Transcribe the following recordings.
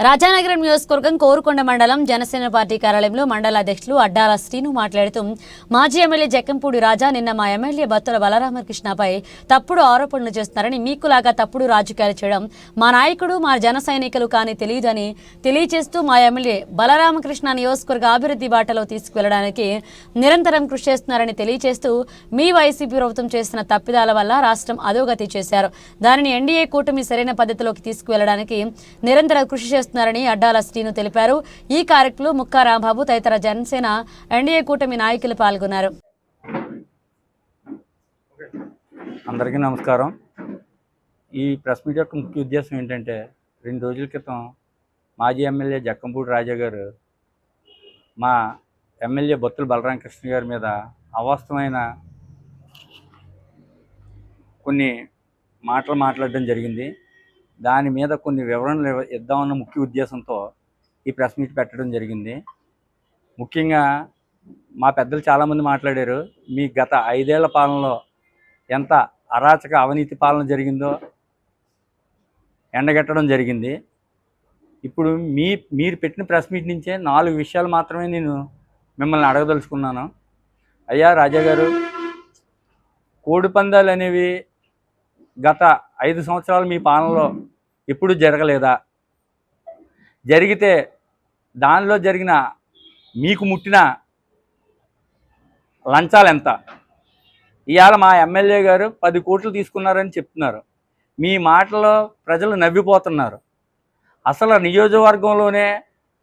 రాజానగరం నియోజకవర్గం కోరుకొండ మండలం జనసేన పార్టీ కార్యాలయంలో మండల అధ్యక్షులు అడ్డాల శ్రీను మాట్లాడుతూ మాజీ ఎమ్మెల్యే జక్కంపూడి రాజా నిన్న మా ఎమ్మెల్యే బత్తుల బలరామకృష్ణపై తప్పుడు ఆరోపణలు చేస్తున్నారని మీకులాగా తప్పుడు రాజకీయాలు చేయడం మా నాయకుడు మా జన సైనికులు కానీ తెలియదని తెలియజేస్తూ మా ఎమ్మెల్యే బలరామకృష్ణ నియోజకవర్గ అభివృద్ధి బాటలో తీసుకువెళ్ళడానికి నిరంతరం కృషి చేస్తున్నారని తెలియజేస్తూ మీ వైసీపీ ప్రభుత్వం చేస్తున్న తప్పిదాల వల్ల రాష్ట్రం అధోగతి చేశారు. దానిని ఎన్డీఏ కూటమి సరైన పద్ధతిలోకి తీసుకువెళ్ళడానికి నిరంతర కృషి చేస్తున్నారని అడ్డాల శ్రీను తెలిపారు. ఈ కార్యక్రమంలో ముక్కా రాంబాబు తదితర జనసేన ఎన్డీఏ కూటమి నాయకులు పాల్గొన్నారు. అందరికీ నమస్కారం. ఈ ప్రెస్ మీట్ యొక్క ముఖ్య ఉద్దేశం ఏంటంటే రెండు రోజుల క్రితం మాజీ ఎమ్మెల్యే జక్కంపూడి రాజా గారు మా ఎమ్మెల్యే బొత్తుల బలరామకృష్ణ గారి మీద అవాస్తవమైన కొన్ని మాటలు మాట్లాడడం జరిగింది. దాని మీద కొన్ని వివరణలు ఇద్దామన్న ముఖ్య ఉద్దేశంతో ఈ ప్రెస్ మీట్ పెట్టడం జరిగింది. ముఖ్యంగా మా పెద్దలు చాలామంది మాట్లాడారు మీ గత ఐదేళ్ళ పాలనలో ఎంత అరాచక అవినీతి పాలన జరిగిందో ఎండగట్టడం జరిగింది. ఇప్పుడు మీ మీరు పెట్టిన ప్రెస్ మీట్ నుంచే నాలుగు విషయాలు మాత్రమే నేను మిమ్మల్ని అడగదలుచుకున్నాను. అయ్యా రాజా గారు కోడి పందాలు అనేవి గత ఐదు సంవత్సరాలు మీ పాలనలో ఎప్పుడు జరగలేదా? జరిగితే దానిలో జరిగిన మీకు ముట్టిన లంచాలు ఎంత? ఇవాళ మా ఎమ్మెల్యే గారు పది కోట్లు తీసుకున్నారని చెప్తున్నారు. మీ మాటలో ప్రజలు నవ్విపోతున్నారు. అసలు నియోజకవర్గంలోనే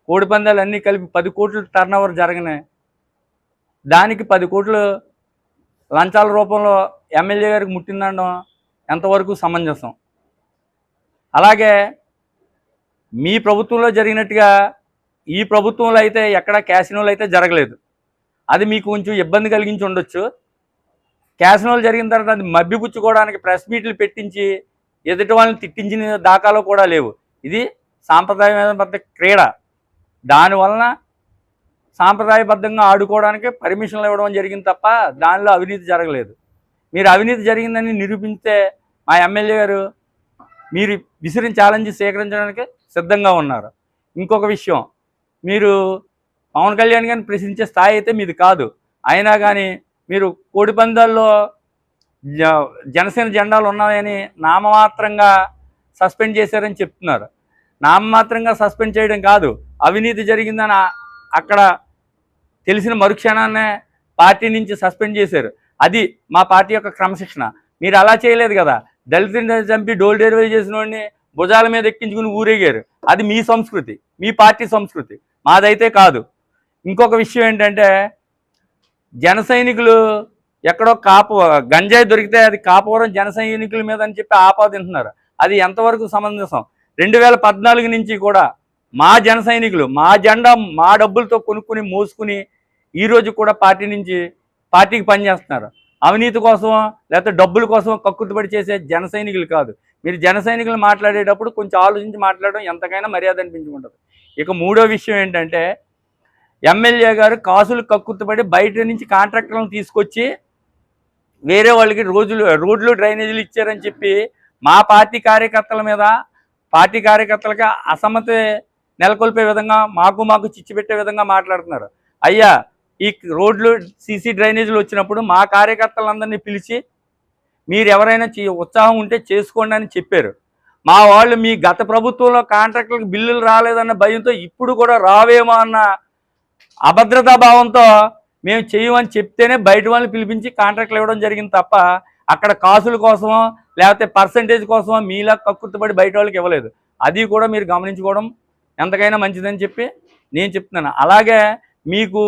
కోడిపందాలు అన్నీ కలిపి పది కోట్లు టర్న్ ఓవర్ జరగనే దానికి పది కోట్లు లంచాల రూపంలో ఎమ్మెల్యే గారికి ముట్టిందండం ఎంతవరకు సమంజసం? అలాగే మీ ప్రభుత్వంలో జరిగినట్టుగా ఈ ప్రభుత్వంలో అయితే ఎక్కడ క్యాసినోలు అయితే జరగలేదు. అది మీకు కొంచెం ఇబ్బంది కలిగించి ఉండొచ్చు. క్యాసినోలు జరిగిన తర్వాత అది మభ్యపుచ్చుకోవడానికి ప్రెస్ మీట్లు పెట్టించి ఎదుటి వాళ్ళని తిట్టించిన దాఖలు కూడా లేవు. ఇది సాంప్రదాయబద్ధ క్రీడ. దానివలన సాంప్రదాయబద్ధంగా ఆడుకోవడానికి పర్మిషన్లు ఇవ్వడం జరిగింది తప్ప దానిలో అవినీతి జరగలేదు. మీరు అవినీతి జరిగిందని నిరూపిస్తే మా ఎమ్మెల్యే గారు మీరు విసిరిన ఛాలెంజ్ స్వీకరించడానికి సిద్ధంగా ఉన్నారు. ఇంకొక విషయం మీరు పవన్ కళ్యాణ్ గారిని ప్రశ్నించే స్థాయి అయితే మీది కాదు. అయినా కానీ మీరు కోడి పందాల్లో జ- జనసేన జెండాలు ఉన్నాయని నామమాత్రంగా సస్పెండ్ చేశారని చెప్తున్నారు. నామమాత్రంగా సస్పెండ్ చేయడం కాదు అవినీతి జరిగిందని అక్కడ తెలిసిన మరుక్షణాన్నే పార్టీ నుంచి సస్పెండ్ చేశారు. అది మా పార్టీ యొక్క క్రమశిక్షణ. మీరు అలా చేయలేదు కదా. దళితుని చంపి డోల్ డెలివరీ చేసిన వాడిని భుజాల మీద ఎక్కించుకుని ఊరేగారు. అది మీ సంస్కృతి మీ పార్టీ సంస్కృతి. మాదైతే కాదు. ఇంకొక విషయం ఏంటంటే జన సైనికులు ఎక్కడో కాపు గంజాయి దొరికితే అది కాపురం జన సైనికుల మీద అని చెప్పి ఆపాదింటున్నారు అది ఎంతవరకు సమంజసం? రెండు వేల పద్నాలుగు నుంచి కూడా మా జన సైనికులు మా జెండా మా డబ్బులతో కొనుక్కుని మోసుకుని ఈ రోజు కూడా పార్టీ నుంచి పార్టీకి పనిచేస్తున్నారు అవినీతి కోసం లేకపోతే డబ్బుల కోసం కక్కుర్తిపడి చేసే జన సైనికులు కాదు. మీరు జన సైనికులు మాట్లాడేటప్పుడు కొంచెం ఆలోచించి మాట్లాడడం ఎంతకైనా మర్యాద అనిపించుకుంటుంది. ఇక మూడో విషయం ఏంటంటే ఎమ్మెల్యే గారు కాసులు కక్కుర్తిపడి బయట నుంచి కాంట్రాక్టర్లను తీసుకొచ్చి వేరే వాళ్ళకి రోజులు రోడ్లు డ్రైనేజీలు ఇచ్చారని చెప్పి మా పార్టీ కార్యకర్తల మీద పార్టీ కార్యకర్తలకి అసమ్మతి నెలకొల్పే విధంగా మాకు మాకు చిచ్చిపెట్టే విధంగా మాట్లాడుతున్నారు. అయ్యా ఈ రోడ్లు సీసీ డ్రైనేజీలు వచ్చినప్పుడు మా కార్యకర్తలందరినీ పిలిచి మీరు ఎవరైనా చే- ఉత్సాహం ఉంటే చేసుకోండి అని చెప్పారు. మా వాళ్ళు మీ గత ప్రభుత్వంలో కాంట్రాక్టులకు బిల్లులు రాలేదన్న భయంతో ఇప్పుడు కూడా రావేమో అన్న అభద్రతా భావంతో మేము చేయమని చెప్తేనే బయట వాళ్ళని పిలిపించి కాంట్రాక్ట్లు ఇవ్వడం జరిగింది తప్ప అక్కడ కాసుల కోసమో లేకపోతే పర్సంటేజ్ కోసమో మీలా కక్కుర్తిపడి బయట వాళ్ళకి ఇవ్వలేదు. అది కూడా మీరు గమనించుకోవడం ఎంతకైనా మంచిదని చెప్పి నేను చెప్తున్నాను. అలాగే మీకు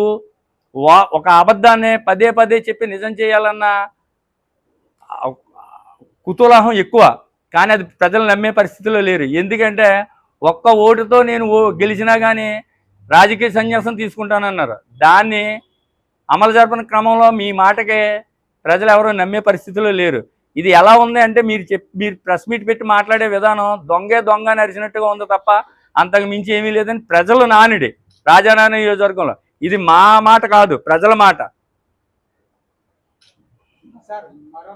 వా ఒక అబద్ధాన్ని పదే పదే చెప్పి నిజం చేయాలన్న కుతూలాహం ఎక్కువ. కానీ అది ప్రజలు నమ్మే పరిస్థితిలో లేరు. ఎందుకంటే ఒక్క ఓటుతో నేను ఓ గెలిచినా కానీ రాజకీయ సన్యాసం తీసుకుంటానన్నారు. దాన్ని అమలు జరపని క్రమంలో మీ మాటకే ప్రజలు ఎవరూ నమ్మే పరిస్థితిలో లేరు. ఇది ఎలా ఉంది అంటే మీరు చెప్ మీరు ప్రెస్ మీట్ పెట్టి మాట్లాడే విధానం దొంగే దొంగ అని అరిచినట్టుగా ఉంది తప్ప అంతకు మించి ఏమీ లేదని ప్రజలు నానుడి. రాజానారాయణ నియోజకవర్గంలో. ఇది మా మాట కాదు ప్రజల మాట. మరో